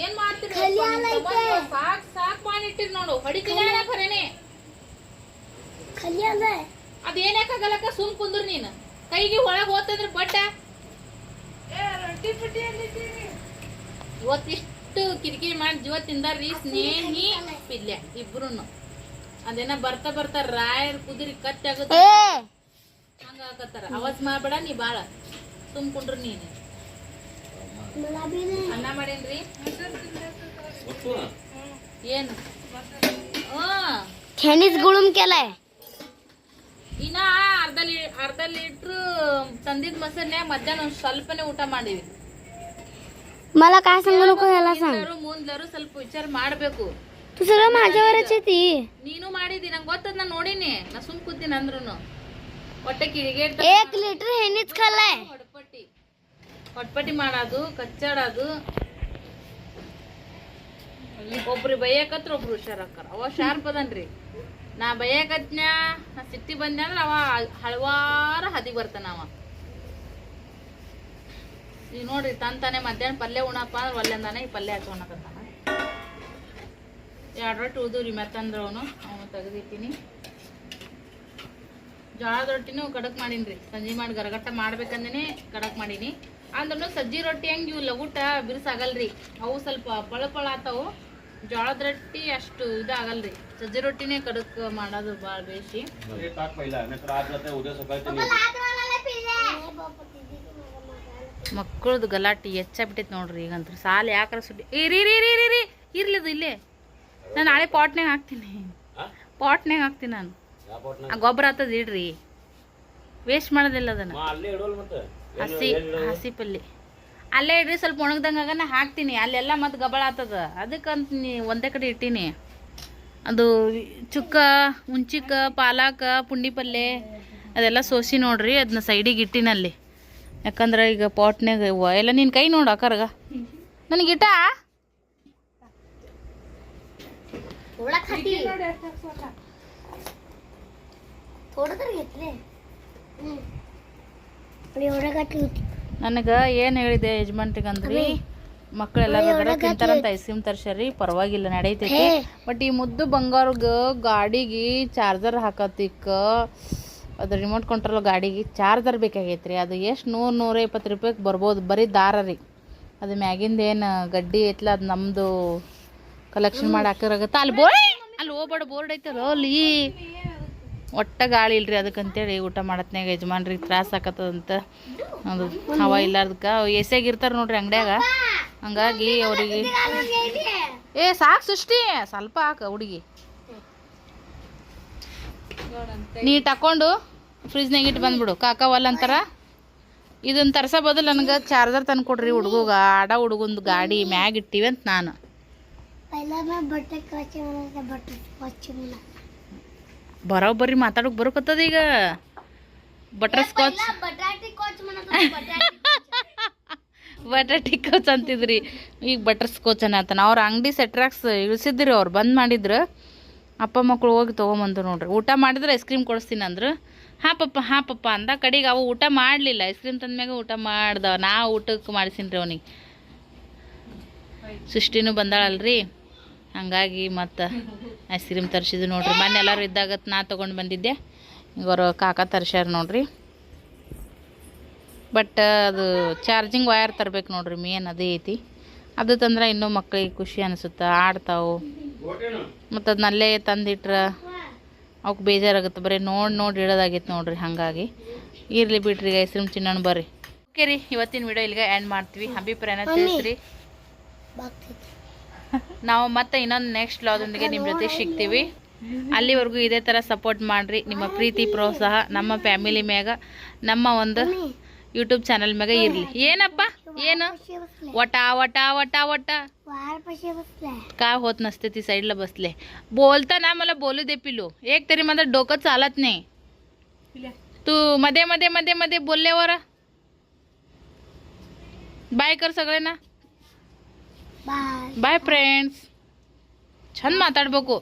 ಏನ್ ಮಾಡ್ತೀರಿ ಸಾಕ್ ಸಾಕ್ ಮಾಡಿಟ್ಟಿರ್ ನೋಡು. ಹೊಡಿತಿದಾರ ಖರೇನೆ ಅದೇನ್ ಯಾಕಾಗಲ್ಲಕ ಸುಮ್ ಕುಂದ್ರು ನೀನು. ಕೈಗೆ ಒಳಗ ಓದ್ತಂದ್ರೆ ಬಟ್ಟ? ಇವತ್ತಿಷ್ಟು ಕಿರಿಕಿರಿ ಮಾಡಿ ಜೀವ ತಿಂದಾರ್ರಿ ಸ್ನೇಹಿ ಪಿಲ್ಯ ಇಬ್ರು ಅದೇನ ಬರ್ತಾ ಬರ್ತಾ ರಾಯರ್ ಕುದುರಿ ಕತ್ತಿ ಆಗುತ್ತೆ. ಹಂಗ ಹಾಕತ್ತಾರ ಅವತ್ ಮಾಡ್ಬೇಡ ನೀ ಬಾಳ. ತುಂಬ್ಕೊಂಡ್ರು ನೀನು. ಅನ್ನ ಮಾಡೇನ್ರಿ? ಏನು? ಹಾ ಕೆಲ ಇನ್ನ ಅರ್ಧ ಲೀ ಅರ್ಧ ಲೀಟ್ರ್ ತಂದಿದ್ ಮೊಸರನ್ನೇ ಮಧ್ಯಾಹ್ನ ಒಂದ್ ಸ್ವಲ್ಪನೇ ಊಟ ಮಾಡಿವಿ मला काय सांगू नको ह्याला सांग ಹಿಂದ್ಲರು ಮುಂದ್ಲರು ಸ್ವಲ್ಪ ವಿಚಾರ ಮಾಡ್ಬೇಕು तू सगळं माझ्यावरच ती ನೀನು ಮಾಡಿದಿ ನಂಗೆ ಗೊತ್ತದ ನಾ ನೋಡಿನಿ ನಾ ಸುಮ್ ಕೂತೀನಿ ಅಂದ್ರುನು ಹೊಟ್ಟೆ ಕಿಡಿಗೆ एक लिटर ह्यानीच खाल्लाय ಹೊಡ್ಪಟ್ಟಿ ಹೊಟ್ಪಟ್ಟಿ ಮಾಡೋದು ಕಚ್ಚಾಡೋದು ಒಬ್ರು ಬೈಯಕತ್ರ ಒಬ್ರು ಹುಷಾರಕ್ಕಾರ ಅವ ಶಾರ್ಪ್ ಅದನ್ರಿ ನಾ ಬಯಕಜ್ಞ ನಾ ಸಿಟ್ಟಿ ಬಂದೆ ಅಂದ್ರೆ ಅವ ಹಳವಾರ ಹದಿ ಬರ್ತಾನ ಅವ. ಈಗ ನೋಡ್ರಿ, ತನ್ ತಾನೇ ಮಧ್ಯಾಹ್ನ ಪಲ್ಯ ಉಣಪ್ಪ ಅಂದ್ರೆ ಒಲ್ಲೆಂದಾನೆ ಈ ಪಲ್ಯ ಹಚ್ಕೊಳಕತ್ತಾನ ಎರಡು ರೊಟ್ಟಿ ಉದುರಿ ಮೆತ್ತಂದ್ರ ಅವನು ಅವನು ತೆಗೆದಿಟ್ಟಿನಿ. ಜೋಳದ ರೊಟ್ಟಿನೂ ಕಡಕ್ ಮಾಡೀನ್ರಿ, ಸಂಜೆ ಮಾಡಿ ಗರಗಟ್ಟ ಮಾಡ್ಬೇಕಂದೇನೆ, ಕಡಕ್ ಮಾಡೀನಿ. ಅಂದ್ರೂ ಸಜ್ಜಿ ರೊಟ್ಟಿ ಹೆಂಗ್ ಇವು ಲಗುಟ ಬಿರ್ಸಾಗಲ್ರಿ ಅವು ಸ್ವಲ್ಪ ಪಳ ಪಳ ಆತಾವು. ಜೋಳದ ರೊಟ್ಟಿ ಅಷ್ಟು ಇದಾಗಲ್ರಿ. ಸಜ್ಜಿ ರೊಟ್ಟಿನೇ ಕಡಕ್ ಮಾಡೋದು ಭಾಳ ಬೇಸಿ ಮಕ್ಕಳದು ಗಲಾಟೆ ಹೆಚ್ಚಾಗ್ಬಿಟ್ಟೈತೆ ನೋಡ್ರಿ ಈಗಂತ್ರ. ಸಾಲ ಯಾಕ್ರ ಸುಟ್ಟಿ ಇರಿ ರೀ ರೀ ರೀ ರೀ ಇಲ್ಲೇ. ನಾನು ನಾಳೆ ಪಾಟ್ನಾಗ ಹಾಕ್ತೀನಿ. ಪಾಟ್ನಾಗ ಹಾಕ್ತೀನಿ ನಾನು. ಆ ಗೊಬ್ಬರ ಆಗ್ತದ ಇಡ್ರಿ. ವೇಸ್ಟ್ ಮಾಡೋದಿಲ್ಲ ಅದನ್ನು. ಹಸಿ ಹಸಿ ಪಲ್ಲೆ. ಅಲ್ಲೇ ಇಡ್ರಿ, ಸ್ವಲ್ಪ ಒಣಗ್ದಂಗ ಹಾಕ್ತೀನಿ. ಅಲ್ಲೆಲ್ಲ ಮತ್ತೆ ಗಬಳ ಆತದ. ಅದಕ್ಕಂತ ನೀ ಒಂದೇ ಕಡೆ ಇಟ್ಟೀನಿ. ಅದು ಚುಕ್ಕ ಉಂಚಿಕ ಪಾಲಕ ಪುಂಡಿ ಪಲ್ಯ ಅದೆಲ್ಲ ಸೋಸಿ ನೋಡ್ರಿ ಅದನ್ನ ಸೈಡಿಗೆ ಇಟ್ಟಿನಲ್ಲಿ ಯಾಕಂದ್ರೆ ಈಗ ಪಾಟ್ನಾಗ ಎಲ್ಲ ನಿನ್ನ ಕೈ ನೋಡು ಅಕ್ಕರ್ಗ ನನಗಿಟ थोडा ನನಗೆ ಏನು ಹೇಳಿದೆ ಯಜಮಾನ್ರಿಗಂದ್ರಿ ಮಕ್ಕಳೆಲ್ಲ ತಿಂತಾರಂತ ಐಸ್ ಕ್ರೀಮ್ ತರ್ಸರಿ ಪರವಾಗಿಲ್ಲ ನಡೀತೈತಿ. ಬಟ್ ಈ ಮುದ್ದು ಬಂಗಾರಗ ಗಾಡಿಗೆ ಚಾರ್ಜರ್ ಹಾಕತ್ತಿಕ್ಕ ಅದು ರಿಮೋಟ್ ಕಂಟ್ರೋಲ್ ಗಾಡಿಗೆ ಚಾರ್ಜರ್ ಬೇಕಾಗೈತ್ರಿ. ಅದು ಎಷ್ಟು ನೂರು ನೂರ ಇಪ್ಪತ್ತು ರೂಪಾಯಿಗೆ ಬರ್ಬೋದು ಬರೀ ದಾರ ರೀ. ಅದು ಮ್ಯಾಗಿಂದ ಏನು ಗಡ್ಡಿ ಐತ್ಲ ಅದು ನಮ್ಮದು ಕಲೆಕ್ಷನ್ ಮಾಡಿ ಹಾಕಿರಾಗತ್ತ. ಅಲ್ಲಿ ಬೋರ್ಡ್ ಅಲ್ಲಿ ಹೋಗ್ಬೇಡ ಬೋರ್ಡ್ ಐತಲ್ಲ ಅಲ್ಲಿ. ಒಟ್ಟ ಗಾಳಿ ಇಲ್ರಿ ಅದಕ್ಕಂತೇಳಿ ಊಟ ಮಾಡತ್ನಾಗ ಯಜಮಾನ್ರಿಗೆ ತ್ರಾಸ ಆಕತ್ತದಂತ. ಅದು ಹವಾ ಇಲ್ಲಾರ್ದಕ್ಕ. ಎಸ್ಯಾಗ ಇರ್ತಾರ ನೋಡ್ರಿ ಅಂಗಡ್ಯಾಗ. ಹಂಗಾಗಿ ಅವರಿಗೆ ಏ, ಸಾಕು ಸೃಷ್ಟಿ. ಸ್ವಲ್ಪ ಹಾಕ ಹುಡುಗಿ. ನೀಟ್ ಹಾಕೊಂಡು ಫ್ರಿಜ್ನಾಗ ಇಟ್ಟು ಬಂದ್ಬಿಡು. ಕಾಕವಲ್ಲ ಅಂತಾರ. ಇದನ್ನ ತರ್ಸೋ ಬದಲು ನನಗೆ ಚಾರ್ಜರ್ ತಂದು ಕೊಡ್ರಿ ಹುಡುಗಗ. ಆಡ ಹುಡುಗಂದು ಗಾಡಿ ಮ್ಯಾಗ ಇಟ್ಟಿವಿ ಅಂತ ನಾನು. ಬರೋಬ್ಬರಿ ಮಾತಾಡೋಕೆ ಬರೋಕತ್ತದ ಈಗ? ಬಟರ್ ಸ್ಕಾಚ್ ಬಟಾಟಿ ಕೋಚ್ ಅಂತಿದ್ರಿ. ಈಗ ಬಟರ್ ಸ್ಕೋಚ್ ಅನ್ನತ್ತಾನ ಅವ್ರ ಅಂಗಡಿ ಸೆಟ್ರಾಕ್ಸ್ ಇಳಿಸಿದ್ರಿ ಅವ್ರು. ಬಂದ್ ಮಾಡಿದ್ರು ಅಪ್ಪ ಮಕ್ಕಳು ಹೋಗಿ ತೊಗೊಂಬಂದ್ರು ನೋಡ್ರಿ. ಊಟ ಮಾಡಿದ್ರೆ ಐಸ್ ಕ್ರೀಮ್ ಕೊಡಿಸ್ತೀನಿ ಅಂದ್ರು. ಹಾಂ ಪಪ್ಪ ಹಾಂ ಪಪ್ಪ ಅಂದ ಕಡೆಗೆ ಅವು ಊಟ ಮಾಡಲಿಲ್ಲ. ಐಸ್ ಕ್ರೀಮ್ ತಂದ್ಮ್ಯಾಗ ಊಟ ಮಾಡ್ದವ. ನಾ ಊಟಕ್ಕೆ ಮಾಡಿಸಿನ್ರಿ ಅವನಿಗೆ. ಸೃಷ್ಟಿನೂ ಬಂದಾಳಲ್ರಿ. ಹಂಗಾಗಿ ಮತ್ತು ಐಸ್ ಕ್ರೀಮ್ ತರಿಸಿದ್ವಿ ನೋಡ್ರಿ. ಮೊನ್ನೆ ಎಲ್ಲರೂ ಇದ್ದಾಗ ನಾ ತೊಗೊಂಡು ಬಂದಿದ್ದೆ. ಈಗ ಅವರು ಕಾಕ ತರಿಸ್ಯಾರ ನೋಡ್ರಿ. ಬಟ್ ಅದು ಚಾರ್ಜಿಂಗ್ ವಯರ್ ತರಬೇಕು ನೋಡ್ರಿ ಮೇನ್ ಅದೇ ಐತಿ. ಅದು ತಂದ್ರೆ ಇನ್ನೂ ಮಕ್ಕಳಿಗೆ ಖುಷಿ ಅನಿಸುತ್ತೆ ಆಡ್ತಾವೆ. ಮತ್ತು ಅದನ್ನಲ್ಲೇ ತಂದಿಟ್ರೆ ಅವಕ್ಕೆ ಬೇಜಾರಾಗುತ್ತೆ ಬರೀ ನೋಡಿ ನೋಡಿ ಇಡೋದಾಗಿತ್ತು ನೋಡ್ರಿ ಹಾಗಾಗಿ. ಇರಲಿ ಬಿಡ್ರಿ ಈಗ ಐಸ್ ಕ್ರೀಮ್ ತಿನ್ನೋಣ ಬರ್ರಿ. ಓಕೆ ರೀ ಇವತ್ತಿನ ವಿಡಿಯೋ ಇಲ್ಲಿಗೆ ಆ್ಯಂಡ್ ಮಾಡ್ತೀವಿ. ಅಭಿಪ್ರಾಯನ ತಿಳಿಸ್ರಿ. ನಾವು ಮತ್ತೆ ಇನ್ನೊಂದು ನೆಕ್ಸ್ಟ್ ಲಾದೊಂದಿಗೆ ನಿಮ್ಮ ಜೊತೆ ಸಿಗ್ತೀವಿ ಅಲ್ಲಿವರೆಗೂ ಇದೇ ಥರ ಸಪೋರ್ಟ್ ಮಾಡಿರಿ ನಿಮ್ಮ ಪ್ರೀತಿ ಪ್ರೋತ್ಸಾಹ ನಮ್ಮ ಫ್ಯಾಮಿಲಿ ಮ್ಯಾಗ ನಮ್ಮ ಒಂದು ಯೂಟ್ಯೂಬ್ ಚಾನಲ್ ಮ್ಯಾಗ ಇರಲಿ ಏನಪ್ಪ ಏನು ಒಟ ಒಟ ಒಟ ಒಟ ಕಾ ಹೋತ್ ನಸ್ತೈತಿ ಸೈಡ್ಲ ಬಸ್ಲೆ ಬೋಲ್ತ बोलता ना मला बोलू दे पिलू एक तरी माझं डोकं चालत नाही तू मध्ये मध्ये मध्ये मध्ये बोलल्यावर बाय कर सगळे ना ಬಾಯ್ ಫ್ರೆಂಡ್ಸ್ ಚಂದ ಮಾತಾಡ್ಬೇಕು.